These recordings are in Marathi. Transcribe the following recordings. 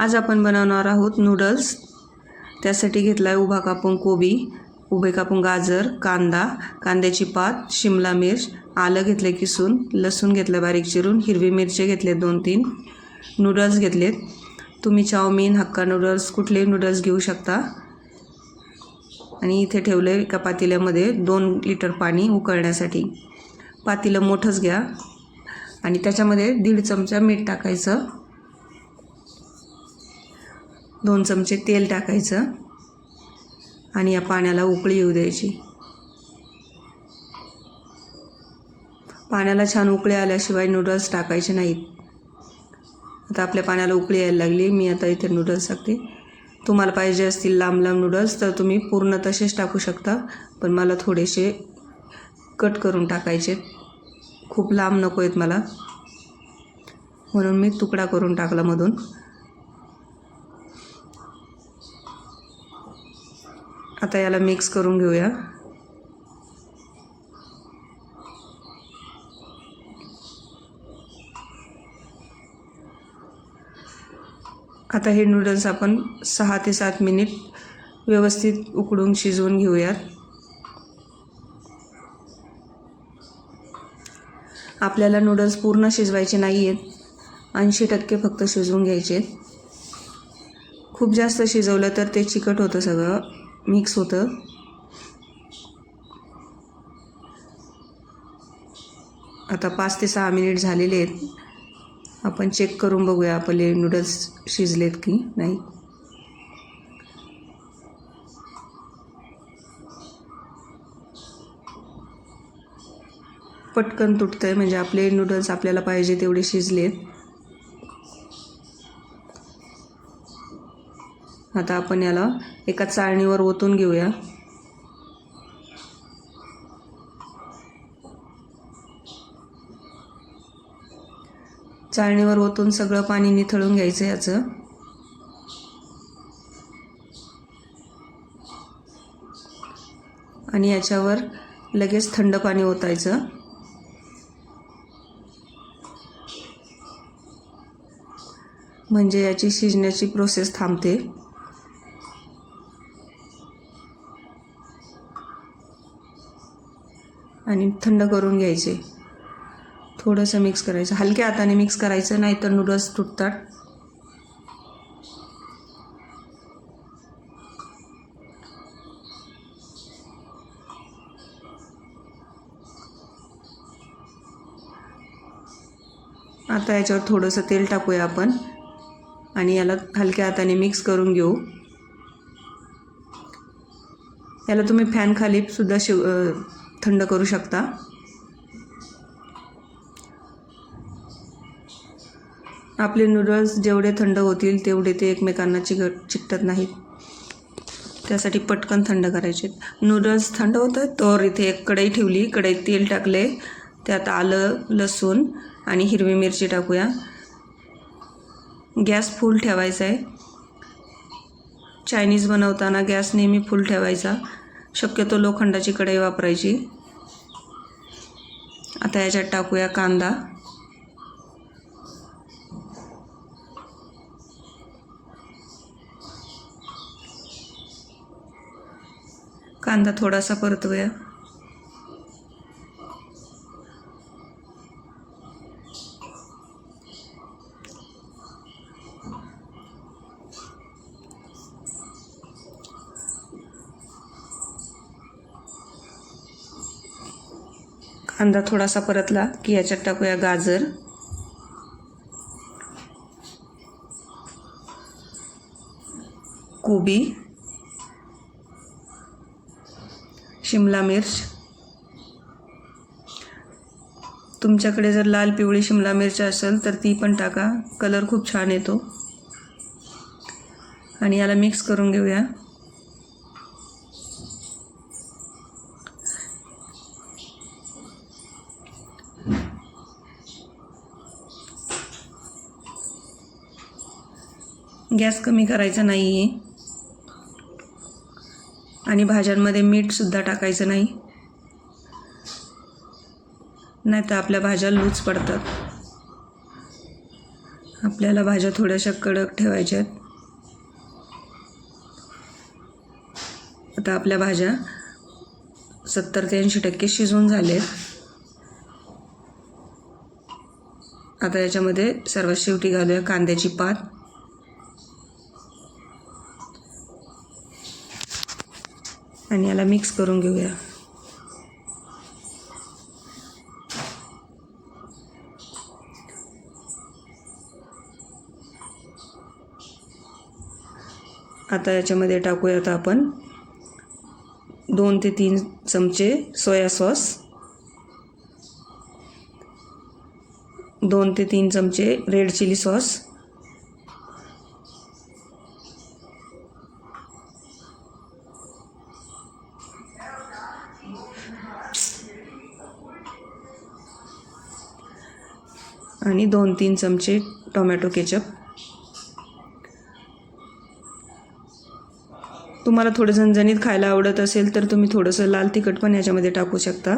आज आपण बनवणार आहोत नूडल्स त्यासाठी घेतला आहे उभा कापून कोबी उभे कापून गाजर कांदा कांद्याची पात शिमला मिर्च आलं घेतलं किसून लसूण घेतलं बारीक चिरून हिरवी मिरची घेतले दोन तीन नूडल्स घेतलेत. तुम्ही चाऊमिन हक्का नूडल्स कुठलेही नूडल्स घेऊ शकता. आणि इथे ठेवलं आहे एका पातेल्यामध्ये दोन लिटर पाणी उकळण्यासाठी. पातेलं मोठंच घ्या. आणि त्याच्यामध्ये दीड चमचा मीठ टाकायचं. दोन चमचे तेल टाकायचं आणि या पाण्याला उकळी येऊ द्यायची. पाण्याला छान उकळी आल्याशिवाय नूडल्स टाकायचे नाहीत. आता आपल्या पाण्याला उकळी यायला लागली. मी आता इथे नूडल्स टाकते. तुम्हाला पाहिजे असतील लांब लांब नूडल्स तर तुम्ही पूर्ण तसेच टाकू शकता. पण मला थोडेसे कट करून टाकायचे. खूप लांब नको आहेत मला. म्हणून मी तुकडा करून टाकला मधून. आता याला मिक्स करून घेऊया. आता हे नूडल्स आपण सहा ते सात मिनिट व्यवस्थित उकडून शिजवून घेऊयात. आपल्याला नूडल्स पूर्ण शिजवायचे नाही आहेत ऐंशी टक्के फक्त शिजवून घ्यायचे आहेत खूप जास्त शिजवलं तर ते चिकट होतं सगळं. मिक्स होतं. आता पाच ते सहा मिनिट झालेले आहेत. आपण चेक करून बघूया आपले नूडल्स शिजलेत की नाही. पटकन तुटतं आहे म्हणजे आपले नूडल्स आपल्याला पाहिजे तेवढे शिजलेत. आता आपण याला एका चाळणीवर ओतून घेऊया. चाळणीवर ओतून सगळं पाणी निथळून घ्यायचं याचं. आणि याच्यावर लगेच थंड पाणी ओतायचं. म्हणजे याची शिजण्याची प्रोसेस थांबते. आणि थंड करून घ्यायचे. थोडंसं मिक्स करायचं. हलक्या हाताने मिक्स करायचं नाही तर नूडल्स तुटतात. आता याच्यावर थोडंसं तेल टाकूया आपण. आणि याला हलक्या हाताने मिक्स करून घेऊ. याला तुम्ही फॅन सुद्धा शिव थंड करू शकता. आपले नूडल्स जेवढे थंड होतील तेवढे ते एकमेकांना चिकट चिकटत नाहीत. त्यासाठी पटकन थंड करायचे. नूडल्स थंड होतात तर इथे एक कढई ठेवली. कढईत तेल टाकले. त्यात आलं लसूण आणि हिरवी मिरची टाकूया. गॅस फुल ठेवायचा आहे चायनीज बनवताना गॅस नेहमी फुल ठेवायचा. शक्यतो लोखंडाची कढई वापरायची. आता याच्यात टाकूया कांदा. कांदा थोडासा परतूया. कांदा थोडासा परतला की याच्यात टाकूया गाजर. कोबी. शिमला मिर्च. तुमच्याकडे जर लाल पिवळी शिमला मिरची असेल तर ती पण टाका. कलर खूप छान येतो. आणि याला मिक्स करून घेऊया. गॅस कमी करायचा नाही आहे आणि भाज्यांमध्ये मीठसुद्धा टाकायचं नाही. नाही तर आपल्या भाज्या लूज पडतात. आपल्याला भाज्या थोड्याशा कडक ठेवायच्या आहेत आता आपल्या भाज्या सत्तर ते ऐंशी टक्के शिजून झालेत. आता याच्यामध्ये सर्वात शेवटी घालूया कांद्याची पात. आणि याला मिक्स करून घेऊया. आता याच्यामध्ये टाकूया आता आपण दोन ते तीन चमचे सोया सॉस दोन ते तीन चमचे रेड चिली सॉस आणि दोन तीन चमचे टोमॅटो केचप. तुम्हाला थोडं झणझणीत खायला आवडत असेल तर तुम्ही थोडंसं लाल तिखट पण याच्यामध्ये टाकू शकता.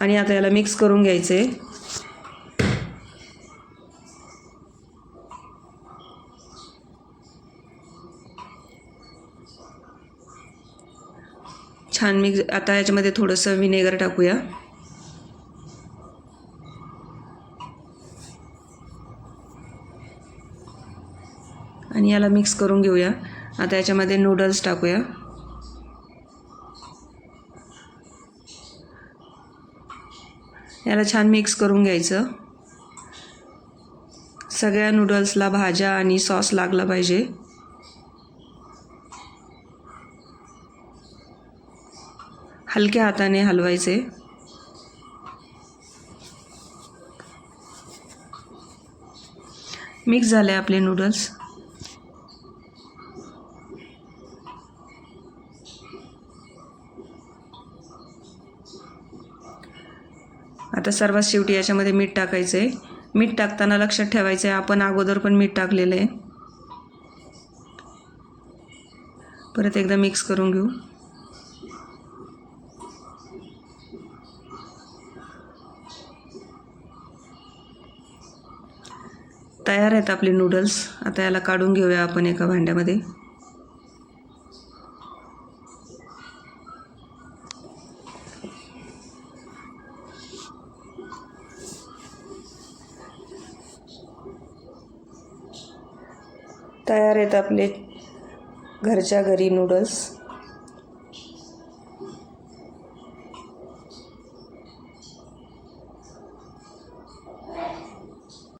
आणि आता याला मिक्स करून घ्यायचं. आहे छान मिक्स आता याच्यामध्ये थोडंसं विनेगर टाकूया. आणि याला मिक्स करून घेऊया. आता याच्यामध्ये नूडल्स टाकूया. याला छान मिक्स करून घ्यायचं. सगळ्या नूडल्सला भाज्या आणि सॉस लागला पाहिजे. हलक्या हाताने हलवायचे. मिक्स झाले आपले नूडल्स आता सर्वात शेवटी याच्यामध्ये मीठ टाकायचं आहे मीठ टाकताना लक्षात ठेवायचं आहे आपण अगोदर पण मीठ टाकलेलं आहे. परत एकदा मिक्स करून घेऊ. तयार आहेत आपले नूडल्स. आता याला काढून घेऊया आपण एका भांड्यामध्ये. तयार आहेत आपले घरच्या घरी नूडल्स